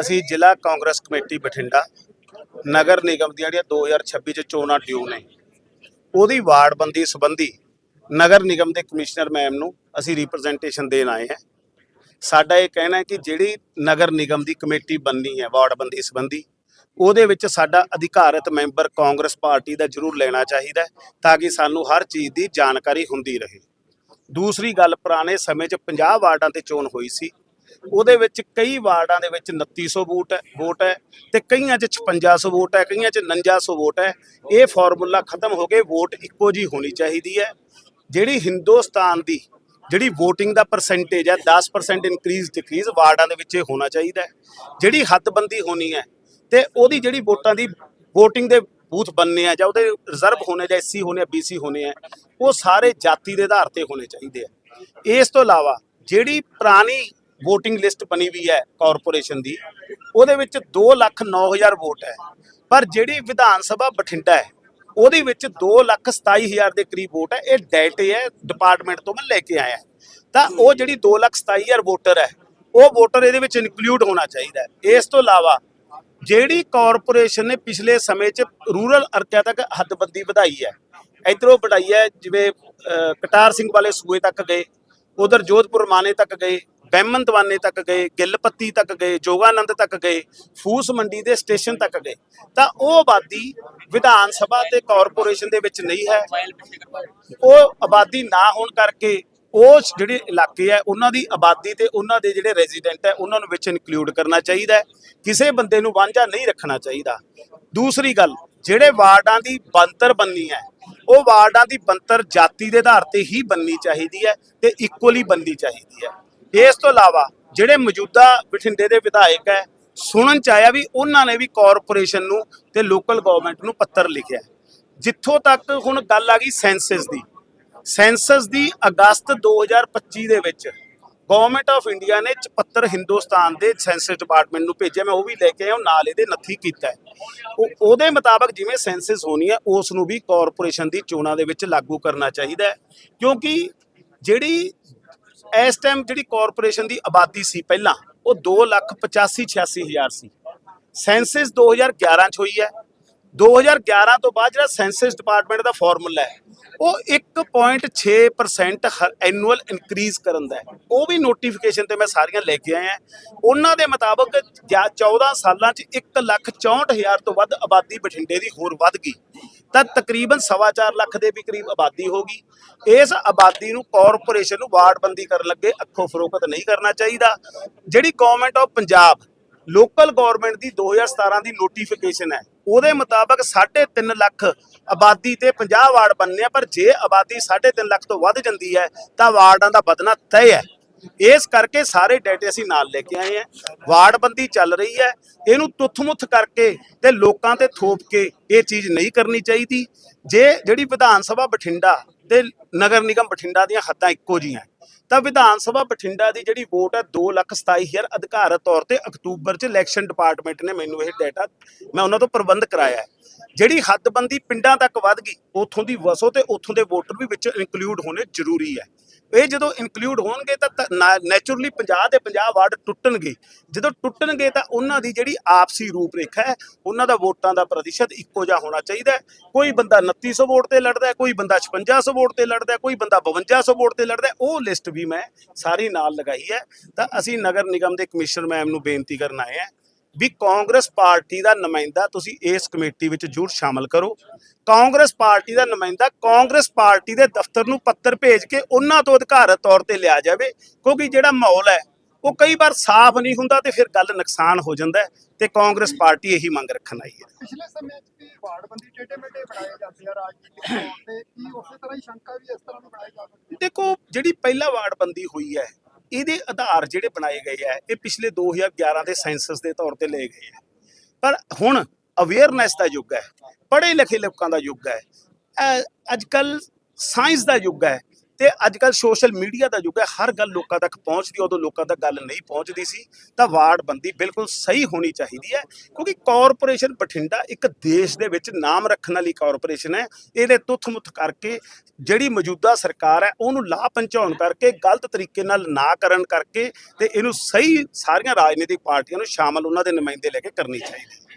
ਅਸੀਂ ਜ਼ਿਲ੍ਹਾ ਕਾਂਗਰਸ ਕਮੇਟੀ ਬਠਿੰਡਾ, ਨਗਰ ਨਿਗਮ ਦੀਆਂ ਜਿਹੜੀਆਂ 2026 ਚ ਚੋਣਾਂ ਡਿਊ ਨੇ, ਉਹਦੀ ਵਾਰਡਬੰਦੀ ਸੰਬੰਧੀ ਨਗਰ ਨਿਗਮ ਦੇ ਕਮਿਸ਼ਨਰ ਮੈਮ ਨੂੰ ਅਸੀਂ ਰਿਪਰੈਜ਼ੈਂਟੇਸ਼ਨ ਦੇਣ ਆਏ ਹਾਂ। ਸਾਡਾ ਇਹ ਕਹਿਣਾ ਹੈ ਕਿ ਜਿਹੜੀ ਨਗਰ ਨਿਗਮ ਦੀ ਕਮੇਟੀ ਬਣਨੀ ਹੈ, ਵਾਰਡਬੰਦੀ ਸੰਬੰਧੀ, ਉਹਦੇ ਵਿੱਚ ਸਾਡਾ ਅਧਿਕਾਰਤ ਮੈਂਬਰ ਕਾਂਗਰਸ ਪਾਰਟੀ ਦਾ ਜ਼ਰੂਰ ਲੈਣਾ ਚਾਹੀਦਾ ਤਾਂ ਕਿ ਸਾਨੂੰ ਹਰ ਚੀਜ਼ ਦੀ ਜਾਣਕਾਰੀ ਹੁੰਦੀ ਰਹੇ। ਦੂਸਰੀ ਗੱਲ, ਪੁਰਾਣੇ ਸਮੇਂ 'ਚ 50 ਵਾਰਡਾਂ ਤੇ ਚੋਣ ਹੋਈ ਸੀ। ਉਹਦੇ ਵਿੱਚ ਕਈ ਵਾਰਡਾਂ ਦੇ ਵਿੱਚ 2900 ਵੋਟ ਹੈ ਵੋਟ ਹੈ ਤੇ ਕਈਆਂ 'ਚ 5600 ਵੋਟ ਹੈ, ਕਈਆਂ 'ਚ 4900 ਵੋਟ ਹੈ। ਇਹ ਫਾਰਮੂਲਾ ਖਤਮ ਹੋ ਗਏ ਵੋਟ ਇੱਕੋ ਜੀ ਹੋਣੀ ਚਾਹੀਦੀ ਹੈ। ਜਿਹੜੀ ਹਿੰਦੁਸਤਾਨ ਦੀ ਜਿਹੜੀ VOTING ਦਾ ਪਰਸੈਂਟੇਜ ਹੈ 10% ਇਨਕਰੀਜ਼ ਡਿਕਰੀਜ਼ ਵਾਰਡਾਂ ਦੇ ਵਿੱਚ ਇਹ ਹੋਣਾ ਚਾਹੀਦਾ ਹੈ। ਜਿਹੜੀ ਹੱਦਬੰਦੀ ਹੋਣੀ ਹੈ ਤੇ ਉਹਦੀ ਜਿਹੜੀ ਵੋਟਾਂ ਦੀ VOTING ਦੇ ਬੂਥ ਬੰਨੇ ਆ ਜਾਂ ਉਹਦੇ ਰਿਜ਼ਰਵ ਹੋਣੇ ਜਾਂ ਐਸਸੀ ਹੋਣੇ ਆ, BC ਹੋਣੇ ਆ, ਉਹ ਸਾਰੇ ਜਾਤੀ ਦੇ ਆਧਾਰ ਤੇ ਹੋਣੇ ਚਾਹੀਦੇ ਆ। ਇਸ ਤੋਂ ਇਲਾਵਾ ਜਿਹੜੀ ਪੁਰਾਣੀ VOTING ਲਿਸਟ ਬਣੀ ਵੀ ਹੈ ਕਾਰਪੋਰੇਸ਼ਨ ਦੀ। ਉਹਦੇ ਵਿੱਚ 2 ਲੱਖ 9000 ਵੋਟ ਹੈ। ਪਰ ਜਿਹੜੀ ਵਿਧਾਨ ਸਭਾ ਬਠਿੰਡਾ ਹੈ, ਉਹਦੇ ਵਿੱਚ 2 ਲੱਖ 27000 ਦੇ ਕਰੀਬ ਵੋਟ ਹੈ। ਇਹ ਡੇਟੇ ਹੈ ਡਿਪਾਰਟਮੈਂਟ ਤੋਂ ਮੈਂ ਲੈ ਕੇ ਆਇਆ। ਤਾਂ ਉਹ ਜਿਹੜੀ 2 ਲੱਖ 27000 ਵੋਟਰ ਹੈ, ਉਹ ਵੋਟਰ ਇਹਦੇ ਵਿੱਚ ਇਨਕਲੂਡ ਹੋਣਾ ਚਾਹੀਦਾ ਇਸ ਤੋਂ ਇਲਾਵਾ ਜਿਹੜੀ ਕਾਰਪੋਰੇਸ਼ਨ ਨੇ ਪਿਛਲੇ ਸਮੇਂ 'ਚ ਰੂਰਲ ਅਰਕਿਆ ਤੱਕ ਹੱਦਬੰਦੀ ਵਧਾਈ ਹੈ, ਇਧਰੋਂ ਵਧਾਈ ਹੈ, ਜਿਵੇਂ ਕਟਾਰ ਸਿੰਘ ਵਾਲੇ ਸੂਏ ਤੱਕ ਗਏ, ਉਧਰ ਜੋਧਪੁਰ ਮਾਨੇ ਤੱਕ ਗਏ ਬੈਮਨ ਦਵਾਨੇ ਤੱਕ ਗਏ, ਗਿੱਲਪੱਤੀ ਤੱਕ ਗਏ, ਜੋਗਾਨੰਦ ਤੱਕ ਗਏ, ਫੂਸ ਮੰਡੀ ਦੇ ਸਟੇਸ਼ਨ ਤੱਕ ਗਏ। ਤਾਂ ਉਹ ਆਬਾਦੀ ਵਿਧਾਨ ਸਭਾ ਤੇ ਕਾਰਪੋਰੇਸ਼ਨ ਦੇ ਵਿੱਚ ਨਹੀਂ ਹੈ। ਉਹ ਆਬਾਦੀ ਨਾ ਹੋਣ ਕਰਕੇ ਉਹ ਜਿਹੜੇ ਇਲਾਕੇ ਹੈ, ਉਹਨਾਂ ਦੀ ਆਬਾਦੀ ਤੇ ਉਹਨਾਂ ਦੇ ਜਿਹੜੇ ਰੈਜ਼ੀਡੈਂਟ ਹੈ, ਉਹਨਾਂ ਨੂੰ ਵਿੱਚ ਇਨਕਲੂਡ ਕਰਨਾ ਚਾਹੀਦਾ ਹੈ। ਕਿਸੇ ਬੰਦੇ ਨੂੰ ਵਾਂਝਾ ਨਹੀਂ ਰੱਖਣਾ ਚਾਹੀਦਾ। ਦੂਸਰੀ ਗੱਲ, ਜਿਹੜੇ ਵਾਰਡਾਂ ਦੀ ਬੰਤਰ ਬੰਨੀ ਹੈ, ਉਹ ਵਾਰਡਾਂ ਦੀ ਬੰਤਰ ਜਾਤੀ ਦੇ ਆਧਾਰ ਤੇ ਹੀ ਬੰਨੀ ਚਾਹੀਦੀ ਹੈ ਤੇ ਇਕੁਅਲੀ ਬੰਨੀ ਚਾਹੀਦੀ ਹੈ। ਇਸ ਤੋਂ ਇਲਾਵਾ ਜਿਹੜੇ ਮੌਜੂਦਾ ਬਠਿੰਡੇ ਦੇ ਵਿਧਾਇਕ ਹੈ, ਸੁਣਨ ਚ ਆਇਆ ਵੀ ਉਹਨਾਂ ਨੇ ਵੀ ਕਾਰਪੋਰੇਸ਼ਨ ਨੂੰ ਤੇ ਲੋਕਲ ਗਵਰਨਮੈਂਟ ਨੂੰ ਪੱਤਰ ਲਿਖਿਆ ਜਿੱਥੋਂ ਤੱਕ ਹੁਣ ਗੱਲ ਆ ਗਈ ਸੈਂਸਸ ਦੀ। ਸੈਂਸਸ ਦੀ ਅਗਸਤ 2025 ਦੇ ਵਿੱਚ ਗਵਰਨਮੈਂਟ ਆਫ ਇੰਡੀਆ ਨੇ ਚ ਪੱਤਰ ਹਿੰਦੁਸਤਾਨ ਦੇ ਸੈਂਸਸ ਡਿਪਾਰਟਮੈਂਟ ਨੂੰ ਭੇਜਿਆ। ਮੈਂ ਉਹ ਵੀ ਲੈ ਕੇ ਆਇਆ ਨਾਲ ਇਹਦੇ ਨੱਥੀ ਕੀਤਾ ਉਹ, ਉਹਦੇ ਮੁਤਾਬਕ ਜਿਵੇਂ ਸੈਂਸਸ ਹੋਣੀ ਹੈ, ਉਸ ਨੂੰ ਵੀ ਕਾਰਪੋਰੇਸ਼ਨ ਦੀ ਚੋਣਾਂ ਦੇ ਵਿੱਚ ਲਾਗੂ ਕਰਨਾ ਚਾਹੀਦਾ ਹੈ। ਕਿਉਂਕਿ ਜਿਹੜੀ ਇਸ ਟਾਈਮ ਜਿਹੜੀ ਕਾਰਪੋਰੇਸ਼ਨ ਦੀ ਆਬਾਦੀ ਸੀ ਪਹਿਲਾਂ ਉਹ 2 ਲੱਖ 85 86 ਹਜ਼ਾਰ ਸੀ। ਸੈਂਸਸ 2011 ਚ ਹੋਈ ਹੈ। 2011 ਤੋਂ ਬਾਅਦ ਜਿਹੜਾ ਸੈਂਸਸ ਡਿਪਾਰਟਮੈਂਟ ਦਾ ਫਾਰਮੂਲਾ ਹੈ ਉਹ 1.6% ਐਨੂਅਲ ਇਨਕਰੀਜ਼ ਕਰਨ ਦਾ ਹੈ। ਉਹ ਵੀ ਨੋਟੀਫਿਕੇਸ਼ਨ ਤੇ ਮੈਂ ਸਾਰੀਆਂ ਲੈ ਕੇ ਆਇਆ। ਉਹਨਾਂ ਦੇ ਮੁਤਾਬਕ ਜਾਂ 14 ਸਾਲਾਂ 'ਚ 1,64,000 ਤੋਂ ਵੱਧ ਆਬਾਦੀ ਬਠਿੰਡੇ ਦੀ ਹੋਰ ਵੱਧ ਗਈ। ਤਾਂ ਤਕਰੀਬਨ 4.5 ਲੱਖ ਦੇ ਵੀ ਕਰੀਬ ਆਬਾਦੀ ਹੋਗੀ ਇਸ ਆਬਾਦੀ ਨੂੰ ਕਾਰਪੋਰੇਸ਼ਨ ਨੂੰ ਵਾਰਡਬੰਦੀ ਕਰਨ ਲੱਗੇ ਅੱਖੋਂ ਫਰੋਖਤ ਨਹੀਂ ਕਰਨਾ ਚਾਹੀਦਾ। ਜਿਹੜੀ government of Punjab local government ਦੀ 2017 ਦੀ ਨੋਟੀਫਿਕੇਸ਼ਨ ਹੈ, ਉਹਦੇ ਮੁਤਾਬਕ 3.5 ਲੱਖ ਆਬਾਦੀ ਤੇ 50 ਵਾਰਡ ਬਣਨੇ ਪਰ ਜੇ ਆਬਾਦੀ 3.5 ਲੱਖ ਤੋਂ ਵੱਧ ਜਾਂਦੀ ਹੈ, ਤਾਂ ਵਾਰਡਾਂ ਦਾ ਵਧਣਾ ਤੈਅ ਹੈ। ਇਸ ਕਰਕੇ ਸਾਰੇ ਡਾਟੇ ਅਸੀਂ ਨਾਲ ਲੈ ਕੇ ਆਏ ਆ। ਵਾਰਡਬੰਦੀ ਚੱਲ ਰਹੀ ਹੈ। ਇਹਨੂੰ ਤੁੱਥ-ਮੁੱਥ ਕਰਕੇ ਤੇ ਲੋਕਾਂ ਤੇ ਥੋਪ ਕੇ ਇਹ ਚੀਜ਼ ਨਹੀਂ ਕਰਨੀ ਚਾਹੀਦੀ। ਜੇ ਜਿਹੜੀ ਵਿਧਾਨ ਸਭਾ ਬਠਿੰਡਾ ਤੇ ਨਗਰ ਨਿਗਮ ਬਠਿੰਡਾ ਦੀਆਂ ਹੱਦਾਂ ਇੱਕੋ ਜਿਹੀਆਂ ਤਾਂ ਵਿਧਾਨ ਸਭਾ ਬਠਿੰਡਾ ਦੀ ਜਿਹੜੀ ਵੋਟ ਹੈ 227000 ਅਧਿਕਾਰਤ ਤੌਰ ਤੇ ਅਕਤੂਬਰ 'ਚ ਇਲੈਕਸ਼ਨ ਡਿਪਾਰਟਮੈਂਟ ਨੇ ਮੈਨੂੰ ਇਹ ਡਾਟਾ ਮੈਂ ਉਹਨਾਂ ਤੋਂ ਪ੍ਰਬੰਧ ਕਰਾਇਆ ਹੈ। ਜਿਹੜੀ ਹੱਦਬੰਦੀ ਪਿੰਡਾਂ ਤੱਕ ਵੱਧ ਗਈ, ਉਥੋਂ ਦੀ ਵਸੋ ਤੇ ਉਥੋਂ ਦੇ ਵੋਟਰ ਵੀ ਵਿੱਚ ਇਨਕਲੂਡ ਹੋਣੇ ਜ਼ਰੂਰੀ ਹੈ। ਇਹ ਜਦੋਂ ਇਨਕਲੂਡ ਹੋਣਗੇ ਤਾਂ ਨੇਚਰਲੀ 50 ਦੇ 50 ਵਾਰਡ ਟੁੱਟਣਗੇ। ਜਦੋਂ ਟੁੱਟਣਗੇ ਤਾਂ ਉਹਨਾਂ ਦੀ ਜਿਹੜੀ ਆਪਸੀ ਰੂਪਰੇਖਾ ਹੈ, ਉਹਨਾਂ ਦਾ ਵੋਟਾਂ ਦਾ ਪ੍ਰਤੀਸ਼ਤ ਇੱਕੋ ਜਿਹਾ ਹੋਣਾ ਚਾਹੀਦਾ ਕੋਈ ਬੰਦਾ 2900 ਵੋਟ ਤੇ ਲੜਦਾ ਕੋਈ ਬੰਦਾ 5600 ਵੋਟ ਤੇ ਲੜਦਾ ਕੋਈ ਬੰਦਾ 5200 ਵੋਟ ਤੇ ਲੜਦਾ ਉਹ ਲਿਸਟ ਵੀ ਮੈਂ ਸਾਰੀ ਨਾਲ ਲਗਾਈ ਹੈ। ਤਾਂ ਅਸੀਂ ਨਗਰ ਨਿਗਮ ਦੇ ਕਮਿਸ਼ਨਰ ਮੈਮ ਨੂੰ ਬੇਨਤੀ ਕਰਨ ਆਏ ਹਾਂ ਵੀ ਕਾਂਗਰਸ ਪਾਰਟੀ ਦਾ ਨੁਮਾਇੰਦਾ ਤੁਸੀਂ ਇਸ ਕਮੇਟੀ ਵਿੱਚ ਜ਼ਰੂਰ ਸ਼ਾਮਲ ਕਰੋ। ਕਾਂਗਰਸ ਪਾਰਟੀ ਦਾ ਨੁਮਾਇੰਦਾ ਕਾਂਗਰਸ ਪਾਰਟੀ ਦੇ ਦਫ਼ਤਰ ਨੂੰ ਪੱਤਰ ਭੇਜ ਕੇ ਉਹਨਾਂ ਤੋਂ ਅਧਿਕਾਰਤ ਤੌਰ ਤੇ ਲਿਆ ਜਾਵੇ ਕਿਉਂਕਿ ਜਿਹੜਾ ਮਾਹੌਲ ਹੈ ਉਹ ਕਈ ਵਾਰ ਸਾਫ਼ ਨਹੀਂ ਹੁੰਦਾ ਤੇ ਫਿਰ ਗੱਲ ਨੁਕਸਾਨ ਹੋ ਜਾਂਦਾ ਤੇ ਕਾਂਗਰਸ ਪਾਰਟੀ ਇਹੀ ਮੰਗ ਰੱਖਣ ਆਈ ਹੈ। ਪਿਛਲੇ ਸਮੇਂ 'ਚ ਵੀ ਵਾਰਡਬੰਦੀ ਟੇਢੇ ਮੇਢੇ ਬਣਾਏ ਜਾਂਦੇ ਆ ਰਾਜਨੀਤਿਕ ਤੌਰ ਤੇ ਕੀ ਉਸੇ ਤਰ੍ਹਾਂ ਹੀ ਸ਼ੰਕਾ ਵੀ ਇਸ ਤਰ੍ਹਾਂ ਦੀ ਬਣਾਈ ਜਾ ਸਕਦੀ ਹੈ? ਦੇਖੋ ਜਿਹੜੀ ਪਹਿਲਾ ਵਾਰਡਬੰਦੀ ਹੋਈ ਹੈ ਇਹਦੇ ਆਧਾਰ ਜਿਹੜੇ ਬਣਾਏ ਗਏ ਆ, ਇਹ ਪਿਛਲੇ 2011 ਦੇ ਸੈਂਸਸ ਦੇ ਤੌਰ ਤੇ ਲਏ ਗਏ ਆ। ਪਰ ਹੁਣ ਅਵੇਅਰਨੈਸ ਦਾ ਯੁੱਗ ਹੈ, ਪੜ੍ਹੇ ਲਿਖੇ ਲੋਕਾਂ ਦਾ ਯੁੱਗ ਹੈ। ਅੱਜ ਕੱਲ ਸਾਇੰਸ ਦਾ ਯੁੱਗ ਹੈ। ਤੇ ਅੱਜ ਕੱਲ ਸੋਸ਼ਲ ਮੀਡੀਆ ਦਾ ਯੁੱਗ ਹੈ, ਹਰ ਗੱਲ ਲੋਕਾਂ ਤੱਕ ਪਹੁੰਚਦੀ ਉਦੋਂ ਲੋਕਾਂ ਤੱਕ ਗੱਲ ਨਹੀਂ ਪਹੁੰਚਦੀ ਸੀ, ਤਾਂ ਵਾਰਡ ਬੰਦੀ ਬਿਲਕੁਲ ਸਹੀ ਹੋਣੀ ਚਾਹੀਦੀ ਹੈ, ਕਿਉਂਕਿ ਕਾਰਪੋਰੇਸ਼ਨ ਬਠਿੰਡਾ ਇੱਕ ਦੇਸ਼ ਦੇ ਵਿੱਚ ਨਾਮ ਰੱਖਣ ਵਾਲੀ ਕਾਰਪੋਰੇਸ਼ਨ ਹੈ, ਇਹਦੇ ਤੁੱਥ-ਮੁੱਥ ਕਰਕੇ ਜਿਹੜੀ ਮੌਜੂਦਾ ਸਰਕਾਰ ਹੈ, ਉਹਨੂੰ ਲਾਭ ਪਹੁੰਚਾਉਣ ਕਰਕੇ, ਗਲਤ ਤਰੀਕੇ ਨਾਲ ਨਾ ਕਰਨ ਕਰਕੇ ਤੇ ਇਹਨੂੰ ਸਹੀ ਸਾਰੀਆਂ ਰਾਜਨੀਤਿਕ ਪਾਰਟੀਆਂ ਨੂੰ ਸ਼ਾਮਲ ਉਹਨਾਂ ਦੇ ਨੁਮਾਇੰਦੇ ਲੈ ਕੇ ਕਰਨੀ ਚਾਹੀਦੀ ਹੈ।